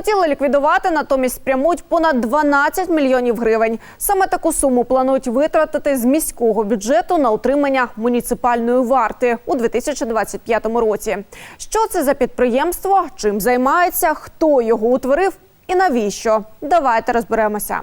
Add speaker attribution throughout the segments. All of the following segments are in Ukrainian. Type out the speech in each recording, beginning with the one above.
Speaker 1: Хотіли ліквідувати, натомість спрямують понад 12 мільйонів гривень. Саме таку суму планують витратити з міського бюджету на утримання муніципальної варти у 2025 році. Що це за підприємство? Чим займається? Хто його утворив і навіщо? Давайте розберемося.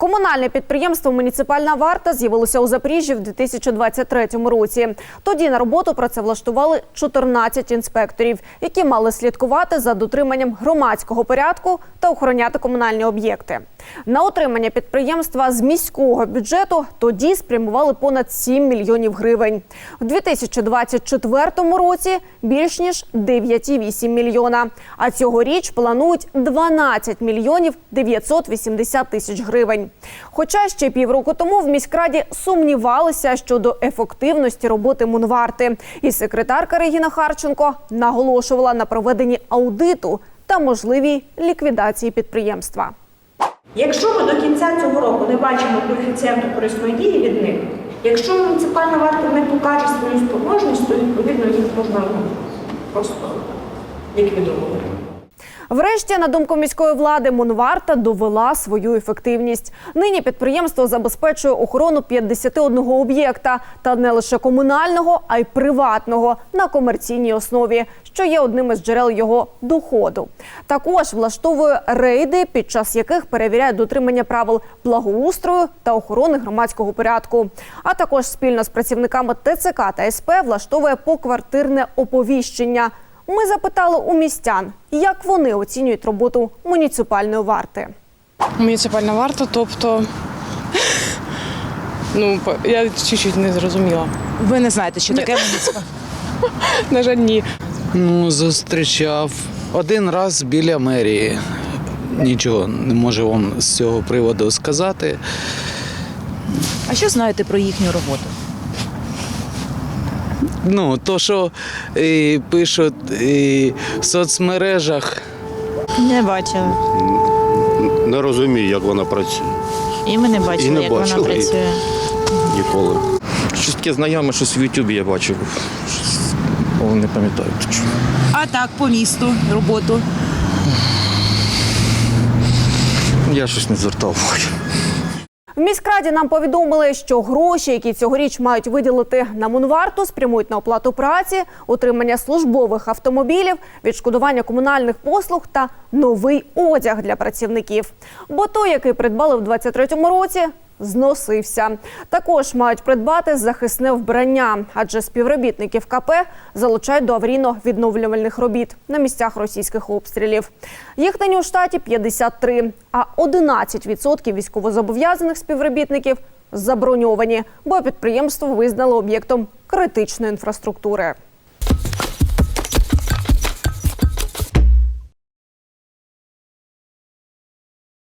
Speaker 1: Комунальне підприємство Муніципальна варта з'явилося у Запоріжжі в 2023 році. Тоді на роботу працевлаштували 14 інспекторів, які мали слідкувати за дотриманням громадського порядку та охороняти комунальні об'єкти. На утримання підприємства з міського бюджету тоді спрямували понад 7 мільйонів гривень. В 2024 році більш ніж 9,8 мільйона. А цьогоріч планують 12 мільйонів 980 тисяч гривень. Хоча ще півроку тому в міськраді сумнівалися щодо ефективності роботи Мунварти. І секретарка Регіна Харченко наголошувала на проведенні аудиту та можливій ліквідації підприємства.
Speaker 2: Якщо ми до кінця цього року не бачимо коефіцієнту корисної дії від них, якщо муніципальна варта не покаже свою спроможність, то відповідно їх можна ну, просто ліквідовувати.
Speaker 1: Врешті, на думку міської влади, Мунварта довела свою ефективність. Нині підприємство забезпечує охорону 51 об'єкта, та не лише комунального, а й приватного на комерційній основі, що є одним із джерел його доходу. Також влаштовує рейди, під час яких перевіряє дотримання правил благоустрою та охорони громадського порядку. А також спільно з працівниками ТЦК та СП влаштовує поквартирне оповіщення. Ми запитали у містян, як вони оцінюють роботу муніципальної варти.
Speaker 3: Муніципальна варта, тобто. Ну, по- я чуть-чуть не зрозуміла.
Speaker 4: Ви не знаєте, що таке муніципальна?
Speaker 3: На жаль, ні.
Speaker 5: Ну, зустрічав один раз біля мерії. Нічого не можу вам з цього приводу сказати.
Speaker 4: А що знаєте про їхню роботу?
Speaker 5: Ну, то, що і, пишуть і, в соцмережах,
Speaker 6: Не бачила.
Speaker 7: Не розумію, як вона працює
Speaker 6: І ми не бачили,
Speaker 7: І не
Speaker 6: як
Speaker 7: бачили.
Speaker 6: вона працює.
Speaker 7: ніколи.
Speaker 8: Щось таке знайоме, щось в Ютубі я бачив. Щось, о, не пам'ятаю точно.
Speaker 4: А так, по місту, роботу.
Speaker 8: Я щось не звертав.
Speaker 1: В міськраді нам повідомили, що гроші, які цьогоріч мають виділити на Мунварту, спрямують на оплату праці, утримання службових автомобілів, відшкодування комунальних послуг та новий одяг для працівників. Бо той, який придбали в 2023 році, зносився. Також мають придбати захисне вбрання, адже співробітників КП залучають до аварійно-відновлювальних робіт на місцях російських обстрілів. Їх нині у штаті 53, а 11% військовозобов'язаних співробітників заброньовані, бо підприємство визнало об'єктом критичної інфраструктури.